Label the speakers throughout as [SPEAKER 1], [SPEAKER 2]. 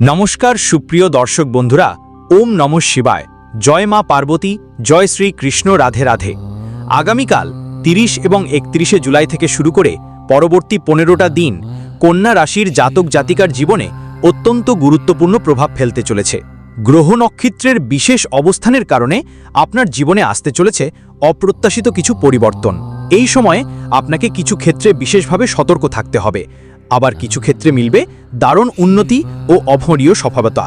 [SPEAKER 1] নমস্কার সুপ্রিয় দর্শক বন্ধুরা, ওম নম শিবায়। জয় মা পার্বতী, জয় শ্রী কৃষ্ণ রাধে রাধে। আগামীকাল তিরিশ এবং একত্রিশে জুলাই থেকে শুরু করে পরবর্তী পনেরোটা দিন কন্যা রাশির জাতক জাতিকার জীবনে অত্যন্ত গুরুত্বপূর্ণ প্রভাব ফেলতে চলেছে। গ্রহ নক্ষত্রের বিশেষ অবস্থানের কারণে আপনার জীবনে আসতে চলেছে অপ্রত্যাশিত কিছু পরিবর্তন। এই সময়ে আপনাকে কিছু ক্ষেত্রে বিশেষভাবে সতর্ক থাকতে হবে। আবার কিছু ক্ষেত্রে মিলবে দারুণ উন্নতি ও অভরীয় সফলতা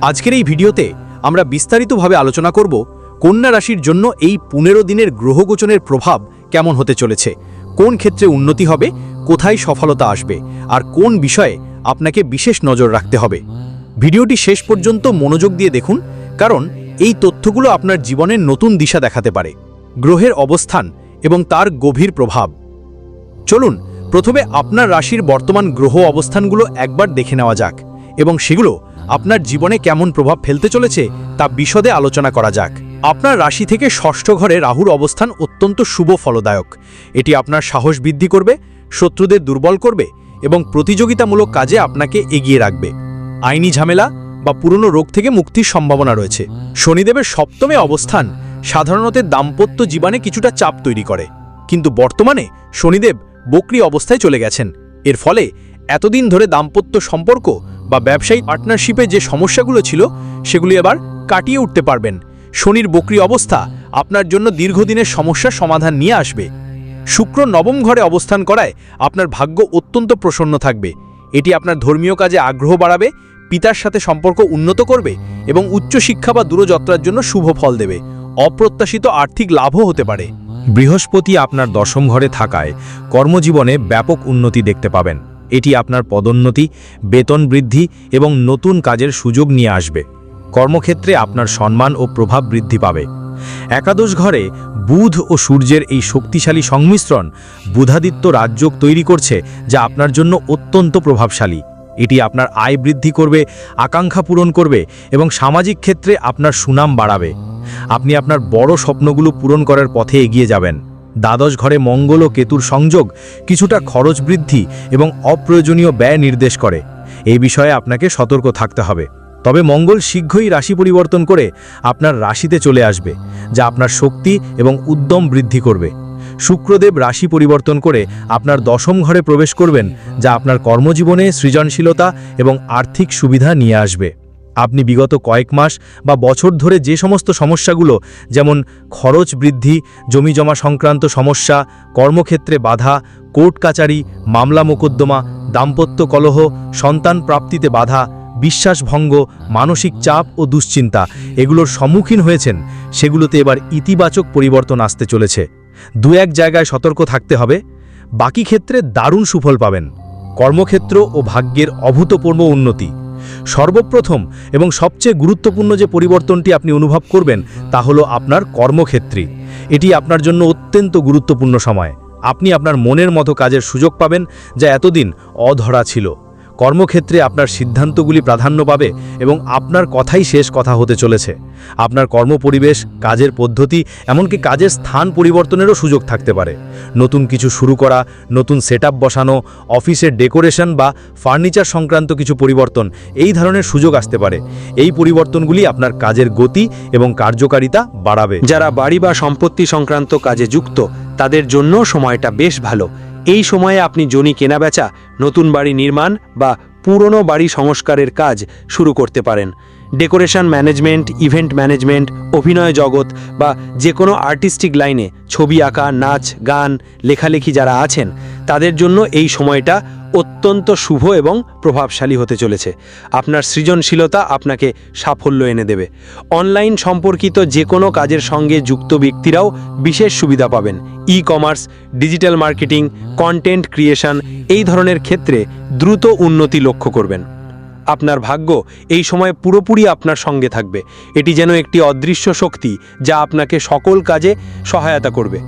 [SPEAKER 1] আজকের এই ভিডিওতে আমরা বিস্তারিতভাবে আলোচনা করব কন্যা রাশির জন্য এই পনেরো দিনের গ্রহগোচনের প্রভাব কেমন হতে চলেছে, কোন ক্ষেত্রে উন্নতি হবে, কোথায় সফলতা আসবে, আর কোন বিষয়ে আপনাকে বিশেষ নজর রাখতে হবে। ভিডিওটি শেষ পর্যন্ত মনোযোগ দিয়ে দেখুন, কারণ এই তথ্যগুলো আপনার জীবনের নতুন দিশা দেখাতে পারে। গ্রহের অবস্থান এবং তার গভীর প্রভাব। চলুন প্রথমে আপনার রাশির বর্তমান গ্রহ অবস্থানগুলো একবার দেখে নেওয়া যাক এবং সেগুলো আপনার জীবনে কেমন প্রভাব ফেলতে চলেছে তা বিশদে আলোচনা করা যাক। আপনার রাশি থেকে ষষ্ঠ ঘরে রাহুর অবস্থান অত্যন্ত শুভ ফলদায়ক। এটি আপনার সাহস বৃদ্ধি করবে, শত্রুদের দুর্বল করবে এবং প্রতিযোগিতামূলক কাজে আপনাকে এগিয়ে রাখবে। আইনি ঝামেলা বা পুরনো রোগ থেকে মুক্তির সম্ভাবনা রয়েছে। শনিদেবের সপ্তমে অবস্থান সাধারণত দাম্পত্য জীবনে কিছুটা চাপ তৈরি করে। কিন্তু বর্তমানে শনিদেব বকরি অবস্থায় চলে গেছেন। এর ফলে এতদিন ধরে দাম্পত্য সম্পর্ক বা ব্যবসায়ী পার্টনারশিপে যে সমস্যাগুলো ছিল, সেগুলি এবার কাটিয়ে উঠতে পারবেন। শনির বকরি অবস্থা আপনার জন্য দীর্ঘদিনের সমস্যার সমাধান নিয়ে আসবে। শুক্র নবম ঘরে অবস্থান করায় আপনার ভাগ্য অত্যন্ত প্রসন্ন থাকবে। এটি আপনার ধর্মীয় কাজে আগ্রহ বাড়াবে, পিতার সাথে সম্পর্ক উন্নত করবে এবং উচ্চশিক্ষা বা দূরযাত্রার জন্য শুভ ফল দেবে। অপ্রত্যাশিত আর্থিক লাভও হতে পারে। বৃহস্পতি আপনার দশম ঘরে থাকায় কর্মজীবনে ব্যাপক উন্নতি দেখতে পাবেন। এটি আপনার পদোন্নতি, বেতন বৃদ্ধি এবং নতুন কাজের সুযোগ নিয়ে আসবে। কর্মক্ষেত্রে আপনার সম্মান ও প্রভাব বৃদ্ধি পাবে। একাদশ ঘরে বুধ ও সূর্যের এই শক্তিশালী সংমিশ্রণ বুধাদিত্য রাজযোগ তৈরি করছে, যা আপনার জন্য অত্যন্ত প্রভাবশালী। এটি আপনার আয় বৃদ্ধি করবে, আকাঙ্ক্ষা পূরণ করবে এবং সামাজিক ক্ষেত্রে আপনার সুনাম বাড়াবে। আপনি আপনার বড় স্বপ্নগুলো পূরণ করার পথে এগিয়ে যাবেন। দ্বাদশ ঘরে মঙ্গল ও কেতুর সংযোগ কিছুটা খরচ বৃদ্ধি এবং অপ্রয়োজনীয় ব্যয় নির্দেশ করে। এই বিষয়ে আপনাকে সতর্ক থাকতে হবে। তবে মঙ্গল শীঘ্রই রাশি পরিবর্তন করে আপনার রাশিতে চলে আসবে, যা আপনার শক্তি এবং উদ্যম বৃদ্ধি করবে। শুক্রদেব রাশি পরিবর্তন করে আপনার দশম ঘরে প্রবেশ করবেন, যা আপনার কর্মজীবনে সৃজনশীলতা এবং আর্থিক সুবিধা নিয়ে আসবে। আপনি বিগত কয়েক মাস বা বছর ধরে যে সমস্ত সমস্যাগুলো, যেমন খরচ বৃদ্ধি জমি জমা সংক্রান্ত সমস্যা, কর্মক্ষেত্রে বাধা, কোর্ট কাচারি, মামলা মোকদ্দমা, দাম্পত্য কলহ, সন্তান প্রাপ্তিতে বাধা, বিশ্বাসভঙ্গ, মানসিক চাপ ও দুশ্চিন্তা, এগুলোর সম্মুখীন হয়েছেন, সেগুলোতে এবার ইতিবাচক পরিবর্তন আসতে চলেছে। দু এক জায়গায় সতর্ক থাকতে হবে। বাকি ক্ষেত্রে দারুণ সুফল পাবেন। কর্মক্ষেত্র ও ভাগ্যের অভূতপূর্ব উন্নতি। সর্বপ্রথম এবং সবচেয়ে গুরুত্বপূর্ণ যে পরিবর্তনটি আপনি অনুভব করবেন, তা হলো আপনার কর্মক্ষেত্রে। এটি আপনার জন্য অত্যন্ত গুরুত্বপূর্ণ সময়। আপনি আপনার মনের মতো কাজের সুযোগ পাবেন, যা এতদিন অধরা ছিল। কর্মক্ষেত্রে আপনার সিদ্ধান্তগুলি প্রাধান্য পাবে এবং আপনার কথাই শেষ কথা হতে চলেছে। আপনার কর্মপরিবেশ, কাজের পদ্ধতি, এমনকি কাজের স্থান পরিবর্তনেরও সুযোগ থাকতে পারে। নতুন কিছু শুরু করা, নতুন সেট বসানো, অফিসের ডেকোরেশন বা ফার্নিচার সংক্রান্ত কিছু পরিবর্তন, এই ধরনের সুযোগ আসতে পারে। এই পরিবর্তনগুলি আপনার কাজের গতি এবং কার্যকারিতা বাড়াবে।
[SPEAKER 2] যারা বাড়ি বা সম্পত্তি সংক্রান্ত কাজে যুক্ত, তাদের জন্য সময়টা বেশ ভালো। এই সময়ে আপনি জমি কেনাবেচা, নতুন বাড়ি নির্মাণ বা পুরনো বাড়ি সংস্কারের কাজ শুরু করতে পারেন। ডেকোরেশন ম্যানেজমেন্ট, ইভেন্ট ম্যানেজমেন্ট, অভিনয় জগৎ বা যে কোনো আর্টিস্টিক লাইনে ছবি আঁকা, নাচ, গান, লেখালেখি যারা আছেন, তাদের জন্য এই সময়টা অত্যন্ত শুভ এবং প্রভাবশালী হতে চলেছে। আপনার সৃজনশীলতা আপনাকে সাফল্য এনে দেবে। অনলাইন সম্পর্কিত যে কোনো কাজের সঙ্গে যুক্ত ব্যক্তিরাও বিশেষ সুবিধা পাবেন। E commerce digital marketing, content creation এই ধরনের ক্ষেত্রে দ্রুত উন্নতি লক্ষ্য করবেন। আপনার ভাগ্য এই সময় পুরোপুরি আপনার সঙ্গে থাকবে। এটি যেন একটি অদৃশ্য শক্তি যা আপনাকে সকল কাজে সহায়তা করবে।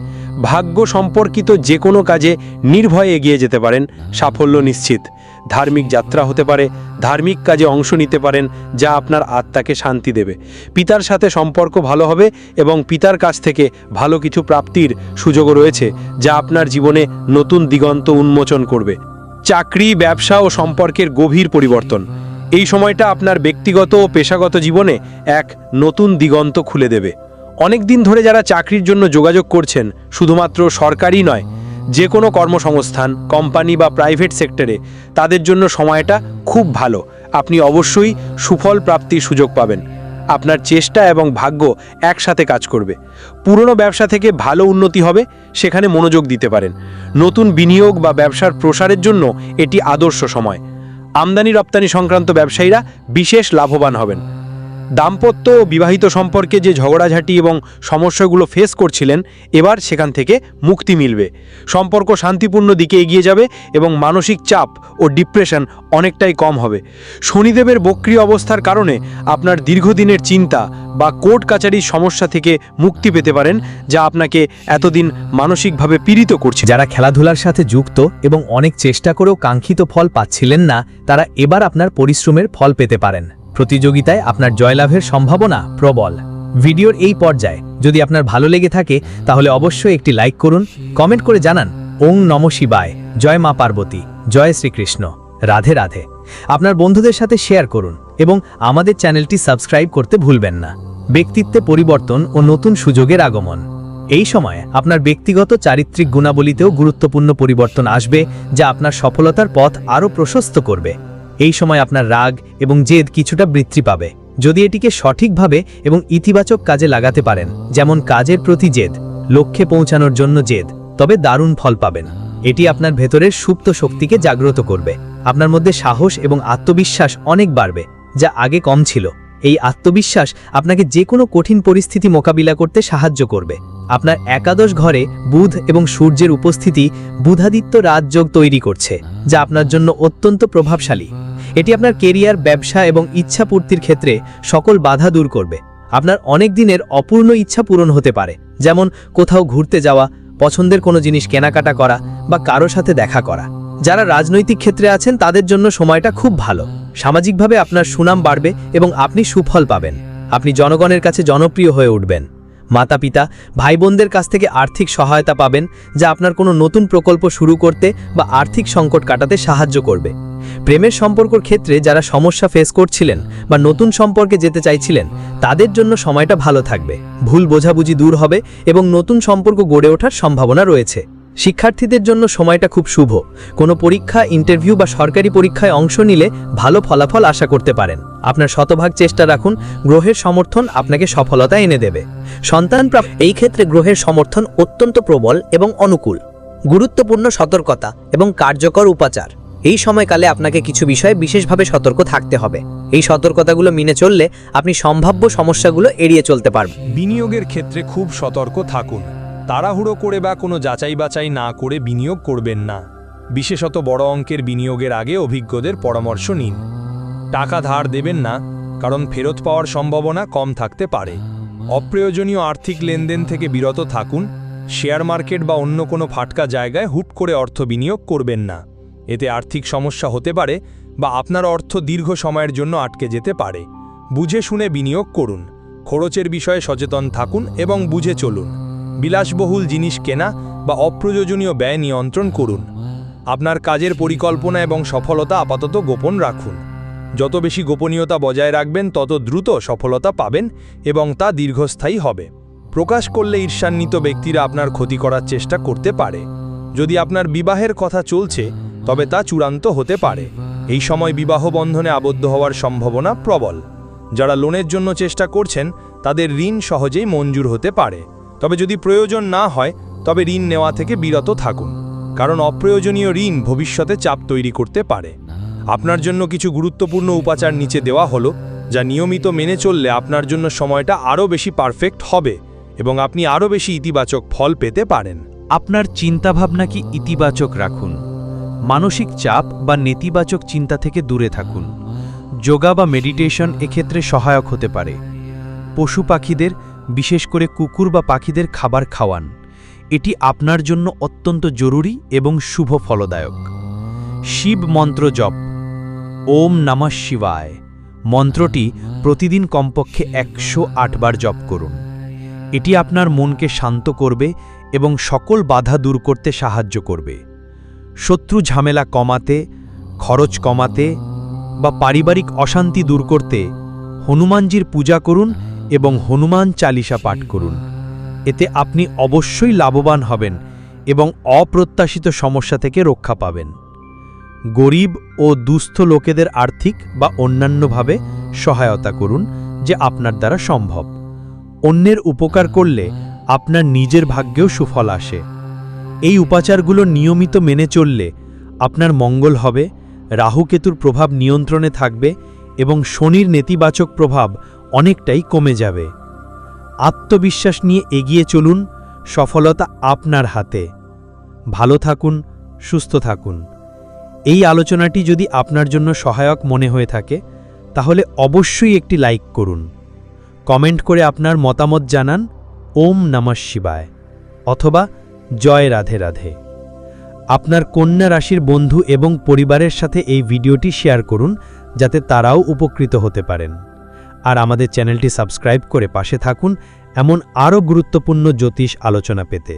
[SPEAKER 2] ভাগ্য সম্পর্কিত যে কোনো কাজে নির্ভয়ে এগিয়ে যেতে পারেন, সাফল্য নিশ্চিত। ধার্মিক যাত্রা হতে পারে, ধার্মিক কাজে অংশ নিতে পারেন, যা আপনার আত্মাকে শান্তি দেবে। পিতার সাথে সম্পর্ক ভালো হবে এবং পিতার কাছ থেকে ভালো কিছু প্রাপ্তির সুযোগও রয়েছে, যা আপনার জীবনে নতুন দিগন্ত উন্মোচন করবে। চাকরি, ব্যবসা ও সম্পর্কের গভীর পরিবর্তন। এই সময়টা আপনার ব্যক্তিগত ও পেশাগত জীবনে এক নতুন দিগন্ত খুলে দেবে। অনেক দিন ধরে যারা চাকরির জন্য যোগাযোগ করছেন, শুধুমাত্র সরকারি নয়, যে কোনো কর্মসংস্থান, কোম্পানি বা প্রাইভেট সেক্টরে, তাদের জন্য সময়টা খুব ভালো। আপনি অবশ্যই সুফল প্রাপ্তির সুযোগ পাবেন। আপনার চেষ্টা এবং ভাগ্য একসাথে কাজ করবে। পুরনো ব্যবসা থেকে ভালো উন্নতি হবে, সেখানে মনোযোগ দিতে পারেন। নতুন বিনিয়োগ বা ব্যবসার প্রসারের জন্য এটি আদর্শ সময়। আমদানি রপ্তানি সংক্রান্ত ব্যবসায়ীরা বিশেষ লাভবান হবেন। দাম্পত্য ও বিবাহিত সম্পর্কে যে ঝগড়াঝাটি এবং সমস্যাগুলো ফেস করছিলেন, এবার সেখান থেকে মুক্তি মিলবে। সম্পর্ক শান্তিপূর্ণ দিকে এগিয়ে যাবে এবং মানসিক চাপ ও ডিপ্রেশন অনেকটাই কম হবে। শনিদেবের বক্রিয় অবস্থার কারণে আপনার দীর্ঘদিনের চিন্তা বা কোর্ট কাচারির সমস্যা থেকে মুক্তি পেতে পারেন, যা আপনাকে এতদিন মানসিকভাবে পীড়িত করছে।
[SPEAKER 3] যারা খেলাধুলার সাথে যুক্ত এবং অনেক চেষ্টা করেও কাঙ্ক্ষিত ফল পাচ্ছিলেন না, তারা এবার আপনার পরিশ্রমের ফল পেতে পারেন। প্রতিযোগিতায় আপনার জয়লাভের সম্ভাবনা প্রবল। ভিডিওর এই পর্যায়ে যদি আপনার ভালো লেগে থাকে, তাহলে অবশ্যই একটি লাইক করুন, কমেন্ট করে জানান, ওং নম শিবায়, জয় মা পার্বতী, জয় শ্রীকৃষ্ণ, রাধে রাধে। আপনার বন্ধুদের সাথে শেয়ার করুন এবং আমাদের চ্যানেলটি সাবস্ক্রাইব করতে ভুলবেন না। ব্যক্তিত্বে পরিবর্তন ও নতুন সুযোগের আগমন। এই সময় আপনার ব্যক্তিগত চারিত্রিক গুণাবলীতেও গুরুত্বপূর্ণ পরিবর্তন আসবে, যা আপনার সফলতার পথ আরও প্রশস্ত করবে। এই সময় আপনার রাগ এবং জেদ কিছুটা বৃদ্ধি পাবে। যদি এটিকে সঠিকভাবে এবং ইতিবাচক কাজে লাগাতে পারেন, যেমন কাজের প্রতি জেদ, লক্ষ্যে পৌঁছানোর জন্য জেদ, তবে দারুণ ফল পাবেন। এটি আপনার ভেতরের সুপ্ত শক্তিকে জাগ্রত করবে। আপনার মধ্যে সাহস এবং আত্মবিশ্বাস অনেক বাড়বে, যা আগে কম ছিল। এই আত্মবিশ্বাস আপনাকে যে কোনো কঠিন পরিস্থিতি মোকাবিলা করতে সাহায্য করবে। আপনার একাদশ ঘরে বুধ এবং সূর্যের উপস্থিতি বুধাদিত্য রাজযোগ তৈরি করছে, যা আপনার জন্য অত্যন্ত প্রভাবশালী। এটি আপনার কেরিয়ার, ব্যবসা এবং ইচ্ছা পূর্তির ক্ষেত্রে সকল বাধা দূর করবে। আপনার অনেক দিনের অপূর্ণ ইচ্ছা পূরণ হতে পারে, যেমন কোথাও ঘুরতে যাওয়া, পছন্দের কোনো জিনিস কেনাকাটা করা বা কারও সাথে দেখা করা। যারা রাজনৈতিক ক্ষেত্রে আছেন, তাদের জন্য সময়টা খুব ভালো। সামাজিকভাবে আপনার সুনাম বাড়বে এবং আপনি সুফল পাবেন। আপনি জনগণের কাছে জনপ্রিয় হয়ে উঠবেন। মাতা পিতা ভাই বোনদের কাছ থেকে আর্থিক সহায়তা পাবেন, যা আপনার কোনো নতুন প্রকল্প শুরু করতে বা আর্থিক সংকট কাটাতে সাহায্য করবে। প্রেমের সম্পর্কর ক্ষেত্রে যারা সমস্যা ফেস করছিলেন বা নতুন সম্পর্কে যেতে চাইছিলেন, তাদের জন্য সময়টা ভালো থাকবে। ভুল বোঝাবুঝি দূর হবে এবং নতুন সম্পর্ক গড়ে ওঠার সম্ভাবনা রয়েছে। শিক্ষার্থীদের জন্য সময়টা খুব শুভ। কোনো পরীক্ষা ইন্টারভিউ বা সরকারি পরীক্ষায় অংশ নিলে ভালো ফলাফল আশা করতে পারেন। আপনার শতভাগ চেষ্টা রাখুন, গ্রহের সমর্থন আপনাকে সফলতা এনে দেবে। সন্তান
[SPEAKER 4] এই ক্ষেত্রে গ্রহের সমর্থন অত্যন্ত প্রবল এবং অনুকূল। গুরুত্বপূর্ণ সতর্কতা এবং কার্যকর উপাচার। এই সময়কালে আপনাকে কিছু বিষয়ে বিশেষভাবে সতর্ক থাকতে হবে। এই সতর্কতাগুলো মেনে চললে আপনি সম্ভাব্য সমস্যাগুলো এড়িয়ে চলতে পারবেন।
[SPEAKER 5] বিনিয়োগের ক্ষেত্রে খুব সতর্ক থাকুন। তাড়াহুড়ো করে বা কোনো যাচাই বাছাই না করে বিনিয়োগ করবেন না। বিশেষত বড় অঙ্কের বিনিয়োগের আগে অভিজ্ঞদের পরামর্শ নিন। টাকা ধার দেবেন না, কারণ ফেরত পাওয়ার সম্ভাবনা কম থাকতে পারে। অপ্রয়োজনীয় আর্থিক লেনদেন থেকে বিরত থাকুন। শেয়ার মার্কেট বা অন্য কোনো ফাটকা জায়গায় হুট করে অর্থ বিনিয়োগ করবেন না। এতে আর্থিক সমস্যা হতে পারে বা আপনার অর্থ দীর্ঘ সময়ের জন্য আটকে যেতে পারে। বুঝে শুনে বিনিয়োগ করুন। খরচের বিষয়ে সচেতন থাকুন এবং বুঝে চলুন। বিলাসবহুল জিনিস কেনা বা অপ্রয়োজনীয় ব্যয় নিয়ন্ত্রণ করুন। আপনার কাজের পরিকল্পনা এবং সফলতা আপাতত গোপন রাখুন। যত বেশি গোপনীয়তা বজায় রাখবেন, তত দ্রুত সফলতা পাবেন এবং তা দীর্ঘস্থায়ী হবে। প্রকাশ করলে ঈর্ষান্বিত ব্যক্তিরা আপনার ক্ষতি করার চেষ্টা করতে পারে। যদি আপনার বিবাহের কথা চলছে তবে তা চূড়ান্ত হতে পারে। এই সময় বিবাহ বন্ধনে আবদ্ধ হওয়ার সম্ভাবনা প্রবল। যারা লোনের জন্য চেষ্টা করছেন, তাদের ঋণ সহজেই মঞ্জুর হতে পারে। তবে যদি প্রয়োজন না হয়, তবে ঋণ নেওয়া থেকে বিরত থাকুন। কারণ অপ্রয়োজনীয় ঋণ ভবিষ্যতে চাপ তৈরি করতে পারে। আপনার জন্য কিছু গুরুত্বপূর্ণ উপাচার নিচে দেওয়া হলো, যা নিয়মিত মেনে চললে আপনার জন্য সময়টা আরও বেশি পারফেক্ট হবে এবং আপনি আরও বেশি ইতিবাচক ফল পেতে পারেন।
[SPEAKER 1] আপনার চিন্তাভাবনা কি ইতিবাচক রাখুন? মানসিক চাপ বা নেতিবাচক চিন্তা থেকে দূরে থাকুন। যোগা বা মেডিটেশন এক্ষেত্রে সহায়ক হতে পারে। পশু পাখিদের, বিশেষ করে কুকুর বা পাখিদের খাবার খাওয়ান। এটি আপনার জন্য অত্যন্ত জরুরি এবং শুভ ফলদায়ক। শিব মন্ত্র জপ। ওম নমঃ শিবায়। মন্ত্রটি প্রতিদিন কমপক্ষে একশো বার জপ করুন। এটি আপনার মনকে শান্ত করবে এবং সকল বাধা দূর করতে সাহায্য করবে। শত্রু ঝামেলা কমাতে, খরচ কমাতে
[SPEAKER 3] বা পারিবারিক অশান্তি দূর করতে হনুমানজির পূজা করুন এবং হনুমান চালিসা পাঠ করুন। এতে আপনি অবশ্যই লাভবান হবেন এবং অপ্রত্যাশিত সমস্যা থেকে রক্ষা পাবেন। গরিব ও দুস্থ লোকেদের আর্থিক বা অন্যান্যভাবে সহায়তা করুন যে আপনার দ্বারা সম্ভব। অন্যের উপকার করলে আপনার নিজের ভাগ্যেও সুফল আসে। এই উপাচারগুলো নিয়মিত মেনে চললে আপনার মঙ্গল হবে, রাহুকেতুর প্রভাব নিয়ন্ত্রণে থাকবে এবং শনির নেতিবাচক প্রভাব অনেকটাই কমে যাবে। আত্মবিশ্বাস নিয়ে এগিয়ে চলুন, সফলতা আপনার হাতে। ভালো থাকুন, সুস্থ থাকুন। এই আলোচনাটি যদি আপনার জন্য সহায়ক মনে হয়ে থাকে, তাহলে অবশ্যই একটি লাইক করুন। কমেন্ট করে আপনার মতামত জানান। ওম নমঃ শিবায়। অথবা জয় রাধে রাধে। আপনার কন্যা রাশির বন্ধু এবং পরিবারের সাথে এই ভিডিওটি শেয়ার করুন, যাতে তারাও উপকৃত হতে পারেন। আর আমাদের চ্যানেলটি সাবস্ক্রাইব করে পাশে থাকুন, এমন আরও গুরুত্বপূর্ণ জ্যোতিষ আলোচনা পেতে।